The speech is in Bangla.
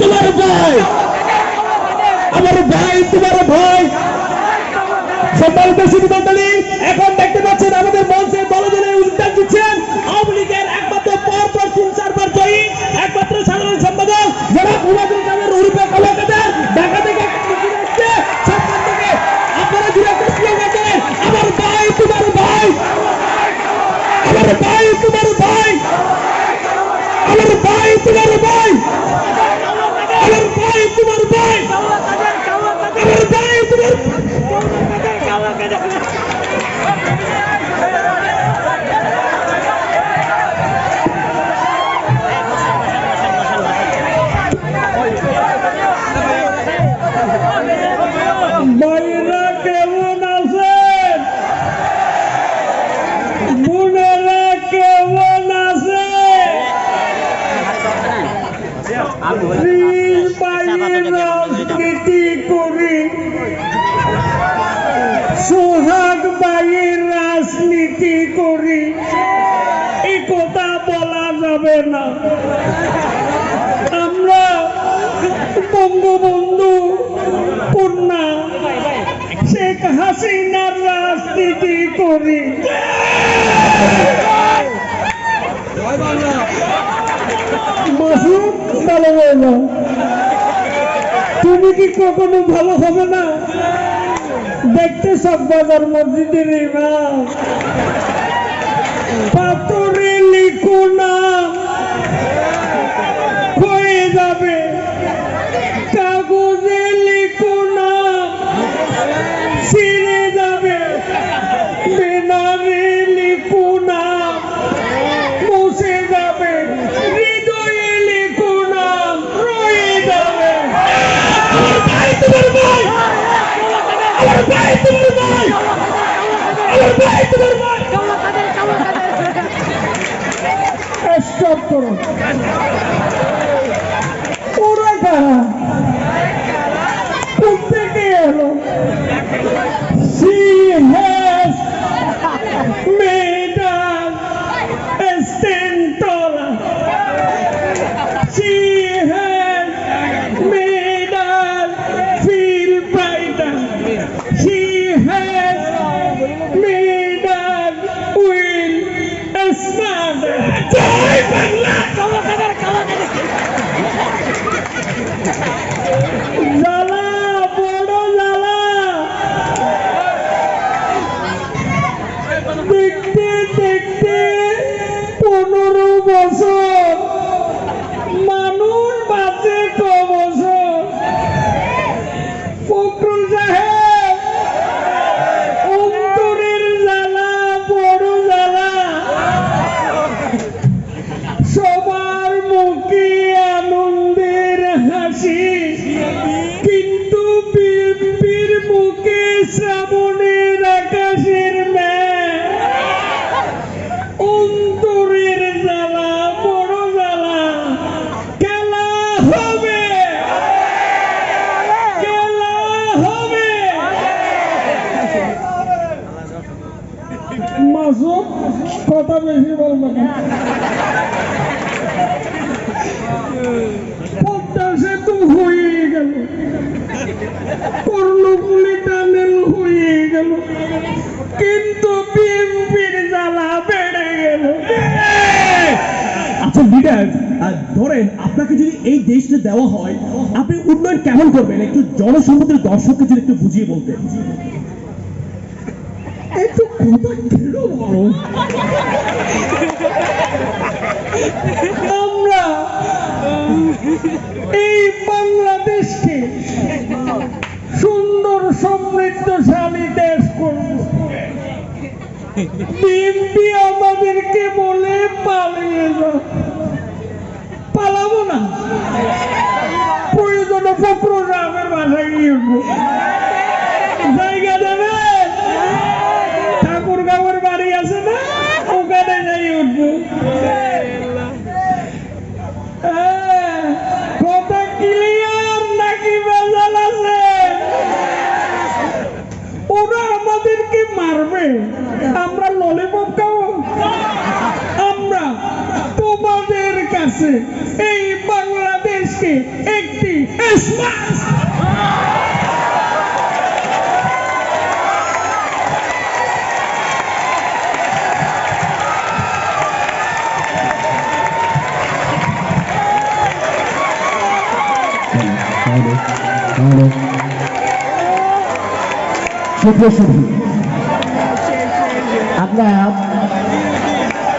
তোমার ভাই। আমার ভাই, তোমার ভাই। সম্মানিত সুবিধালী এখন দেখতে পাচ্ছেন আমাদের মঞ্চে দলে দলে উদ্যোগ দিচ্ছেন আওয়ামী লীগের একমাত্র পর তিন, চারবার জয়ী, একমাত্র সাধারণ সম্পাদক যারা ঘুমাদুল কাদের, উরুপে কলকাতার ঢাকা থেকে আমার ভাই, তোমার ভাই। আমার ভাই, তোমার ভাই। আমার ভাই, তোমার ভাই। সোহাগ বাইয়ের রাজনীতি করি। এই কথা বলা যাবে না। আমরা বঙ্গবন্ধু কন্যা, শেখ হাসিনার রাজনীতি করি। মাসুদ ভালো তুমি কি কখনো ভালো হবে না? দেখতে সব বাজার মসজিদের ইমাম। স্টপ করো কথা বেশি বলব আচ্ছা লিডার ধরেন আপনাকে যদি এই দেশটা দেওয়া হয়, আপনি উন্নয়ন কেমন করবেন? একটু জনসম্মতির দর্শককে যদি একটু বুঝিয়ে বলতেন। একটু কথা কেন বলো আমরা এই বাংলাদেশকে সুন্দর সমৃদ্ধশালী দেশ করব। আমাদেরকে বলে পালিয়ে পালাবো না। প্রয়োজনে ফখরুল রামের বাসায় গিয়ে এই বাংলাদেশকে একটি Smash! সুপ্রিয় সুধী আপনারা